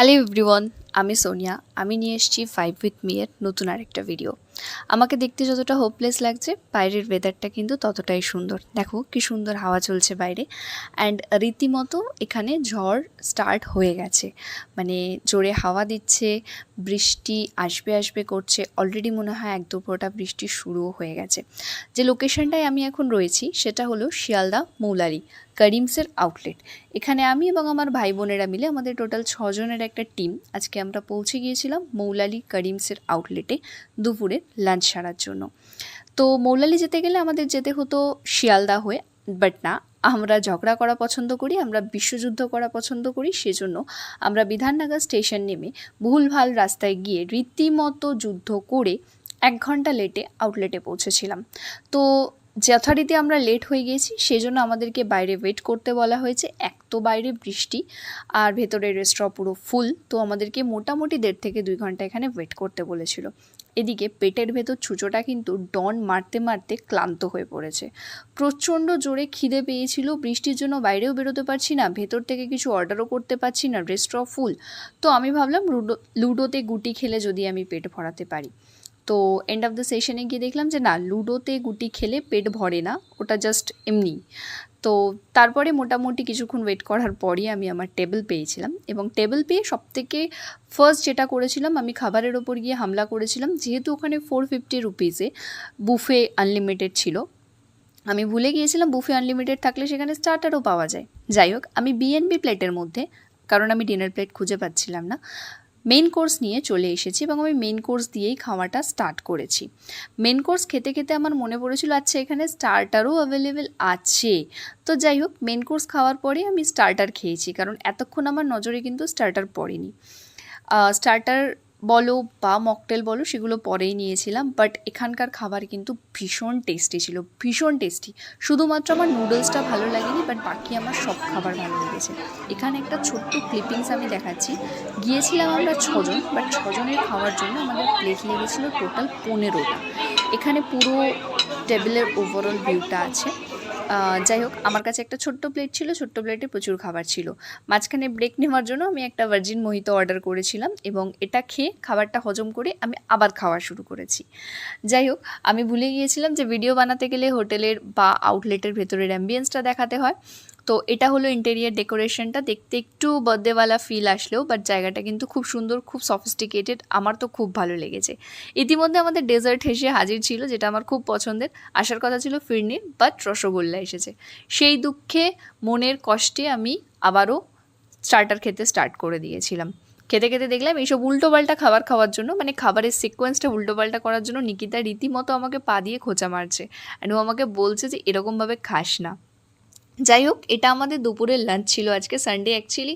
Hello everyone, আমি সোনিয়া। আমি নিয়ে এসেছি ফাইভ উইথ মি এর নতুন আরেকটা ভিডিও আমাকে দেখতে যতটা হোপলেস লাগছে, বাইরের ওয়েদারটা কিন্তু ততটাই সুন্দর। দেখো কি সুন্দর হাওয়া চলছে বাইরে। অ্যান্ড রীতিমতো এখানে ঝড় স্টার্ট হয়ে গেছে। মানে জোরে হাওয়া দিচ্ছে, বৃষ্টি আসবে আসবে করছে। অলরেডি মনে হয় এক দুপুরটা বৃষ্টি শুরুও হয়ে গেছে। যে লোকেশনটায় আমি এখন রয়েছি, সেটা হলো শিয়ালদা মৌলালি করিমসের আউটলেট এখানে আমি এবং আমার ভাই বোনেরা মিলে আমাদের টোটাল ছজনের একটা টিম আজকে আমরা পৌঁছে গিয়েছিলাম মৌলালি করিমসের আউটলেটে দুপুরে লাঞ্চ সারার জন্য। তো মৌলালি যেতে গেলে আমাদের যেতে হতো শিয়ালদা হয়ে বাট না, আমরা ঝগড়া করা পছন্দ করি, আমরা বিশ্বযুদ্ধ করা পছন্দ করি, সেজন্য আমরা বিধাননগর স্টেশন নেমে ভুলভাল রাস্তায় গিয়ে রীতিমতো যুদ্ধ করে এক ঘণ্টা লেটে আউটলেটে পৌঁছেছিলাম। তো যথারীতি আমরা লেট হয়ে গিয়েছি, সেজন্য আমাদেরকে বাইরে ওয়েট করতে বলা হয়েছে। এক তো বাইরে বৃষ্টি, আর ভেতরে রেস্টুরেন্ট পুরো ফুল তো আমাদেরকে মোটামুটি দেড় থেকে দুই ঘণ্টা এখানে ওয়েট করতে বলেছিল। এদিকে পেটের ভেতর ছুঁচোটা কিন্তু ডন মারতে মারতে ক্লান্ত হয়ে পড়েছে। প্রচণ্ড জোরে খিদে পেয়েছিল, বৃষ্টির জন্য বাইরেও বেরোতে পারছি না, ভেতর থেকে কিছু অর্ডারও করতে পারছি না রেস্টুরেন্ট ফুল তো আমি ভাবলাম লুডো, লুডোতে গুটি খেলে যদি আমি পেট ভরাতে পারি। তো এন্ড অফ দ্য সেশনে গিয়ে দেখলাম যে না, লুডোতে গুটি খেলে পেট ভরে না, ওটা জাস্ট এমনি। তো তারপরে মোটামুটি কিছুক্ষণ ওয়েট করার পরই আমি আমার টেবিল পেয়েছিলাম এবং টেবিল পেয়ে সবথেকে ফার্স্ট যেটা করেছিলাম, আমি খাবারের ওপর গিয়ে হামলা করেছিলাম। যেহেতু ওখানে ফোর ফিফটি রুপিসে বুফে আনলিমিটেড ছিল, আমি ভুলে গিয়েছিলাম বুফে আনলিমিটেড থাকলে সেখানে স্টার্টারও পাওয়া যায়। যাই হোক, আমি বিএনবি প্লেটের মধ্যে, কারণ আমি ডিনার প্লেট খুঁজে পাচ্ছিলাম না। মেন কোর্স নিয়ে চলে এসেছি এবং আমি মেন কোর্স দিয়েই খাওয়াটা স্টার্ট করেছি। মেন কোর্স খেতে খেতে আমার মনে পড়েছিল আচ্ছা এখানে স্টার্টারও অ্যাভেলেবেল আছে। তো যাই হোক মেন কোর্স খাওয়ার পরে আমি স্টার্টার খেয়েছি, কারণ এতক্ষণ আমার নজরে কিন্তু স্টার্টার পড়েনি। স্টার্টার বলো বা মকটেল বলো, সেগুলো পরেই নিয়েছিলাম। বাট এখানকার খাবার কিন্তু ভীষণ টেস্টি ছিল, ভীষণ টেস্টি শুধুমাত্র আমার নুডলসটা ভালো লাগেনি বাট বাকি আমার সব খাবার ভালো লেগেছে। এখানে একটা ছোট্ট ক্লিপিংস আমি দেখাচ্ছি। গিয়েছিলাম আমরা ছজন বাট ছজনের খাওয়ার জন্য আমাদের প্লেট লেগেছিলো টোটাল পনেরোটা। এখানে পুরো টেবিলের ওভারঅল ভিউটা আছে। যাই হোক, আমার কাছে একটা ছোট্ট প্লেট ছিল, ছোট্ট প্লেটে প্রচুর খাবার ছিল। মাঝখানে ব্রেক নেওয়ার জন্য আমি একটা ভার্জিন মোহিত অর্ডার করেছিলাম এবং এটা খেয়ে খাবারটা হজম করে আমি আবার খাওয়া শুরু করেছি। যাই হোক, আমি ভুলে গিয়েছিলাম যে ভিডিও বানাতে গেলে হোটেলের বা আউটলেটের ভেতরের অ্যাম্বিয়েন্সটা দেখাতে হয়। তো এটা হলো ইন্টেরিয়ার ডেকোরেশনটা দেখতে একটু বার্থডেওয়ালা ফিল আসলেও বাট জায়গাটা কিন্তু খুব সুন্দর, খুব সফিস্টিকেটেড আমার তো খুব ভালো লেগেছে। ইতিমধ্যে আমাদের ডেজার্ট হেসে হাজির ছিল, যেটা আমার খুব পছন্দের। আসার কথা ছিল ফিরনি বাট রসগোল্লা এসেছে। সেই দুঃখে, মনের কষ্টে আমি আবারও স্টার্টার খেতে স্টার্ট করে দিয়েছিলাম। খেতে খেতে দেখলাম এইসব উল্টোপাল্টা খাবার খাওয়ার জন্য মানে খাবারের সিকোয়েন্সটা উল্টোপাল্টা করার জন্য নিকিতা রীতিমতো আমাকে পা দিয়ে খোঁচা মারছে। অ্যান্ড ও আমাকে বলছে যে, এরকমভাবে খাস না। যাই হোক এটা আমাদের দুপুরের লাঞ্চ ছিল আজকে সানডে অ্যাকচুয়ালি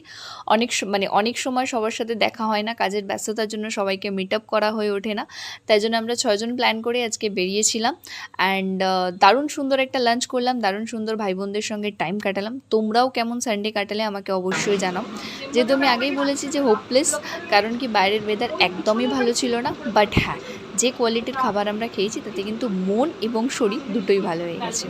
অনেক মানে অনেক সময় সবার সাথে দেখা হয় না, কাজের ব্যস্ততার জন্য সবাইকে মিট আপ করা হয়ে ওঠে না। তাই জন্য আমরা ছয়জন প্ল্যান করে আজকে বেরিয়েছিলাম অ্যান্ড দারুণ সুন্দর একটা লাঞ্চ করলাম, দারুণ সুন্দর ভাই বোনদের সঙ্গে টাইম কাটালাম। তোমরাও কেমন সানডে কাটালে আমাকে অবশ্যই জানাও। যেহেতু আমি আগেই বলেছি যে হোপলেস কারণ কি বাইরের ওয়েদার একদমই ভালো ছিল না বাট হ্যাঁ যে কোয়ালিটির খাবার আমরা খেয়েছি তাতে কিন্তু মন এবং শরীর দুটোই ভালো হয়ে গেছে।